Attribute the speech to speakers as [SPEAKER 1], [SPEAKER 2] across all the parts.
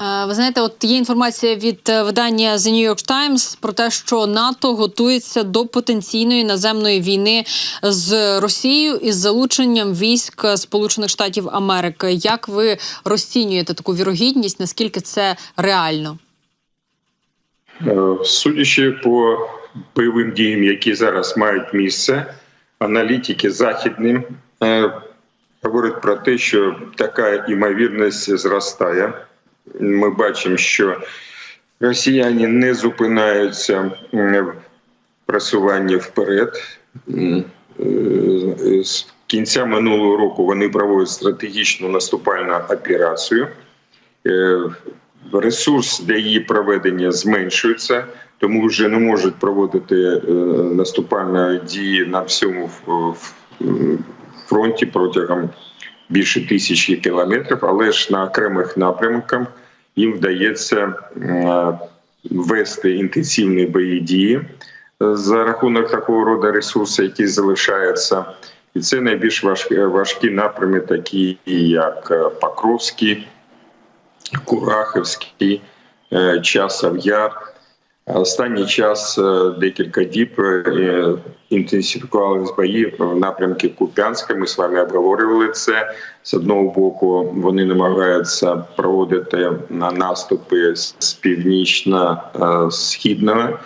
[SPEAKER 1] Е, Ви знаєте, от є інформація від е, видання The New York Times про те, що НАТО готується до потенційної наземної війни з Росією із залученням військ Сполучених Штатів Америки. Як ви розцінюєте таку вірогідність? Наскільки це реально?
[SPEAKER 2] Е, Судячи по бойовим діям, які зараз мають місце, аналітики західні говорять про те, що така імовірність зростає. Ми бачимо, що росіяни не зупиняються в просуванні вперед. Е, З кінця минулого року вони проводять стратегічну наступальну операцію. Е, Ресурс для її проведення зменшується, тому вже не можуть проводити е, наступальні дії на всьому фронті протягом більше тисячі кілометрів, але ж на окремих напрямках їм вдається е, вести інтенсивні бої дії е, за рахунок такого роду ресурсу, які залишаються. І це найбільш важкі, важкі напрями, такі як е, Покровський, Курахівський, Часов'яр. Часов Яр. Останній час е, декілька діб е, інтенсифікувалися бої в напрямку Куп'янська. Ми з вами обговорювали це. З одного боку, вони намагаються проводити на наступи з північно-східного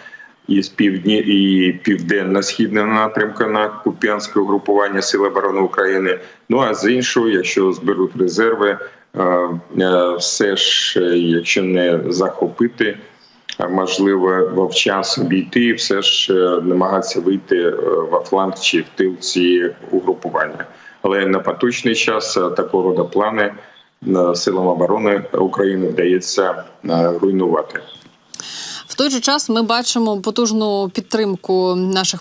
[SPEAKER 2] і з півдні і південно-східного напрямку на Куп'янське угрупування Сил оборони України. Ну а з іншого, якщо зберуть резерви, е, е, все ж, е, якщо не захопити, можливо вовчасно обійти, все ж е, намагатися вийти в фланг чи в тил цієї угрупування. Але на поточний час е, такого роду плани е, силам оборони України вдається е, руйнувати.
[SPEAKER 1] В той же час ми бачимо потужну підтримку наших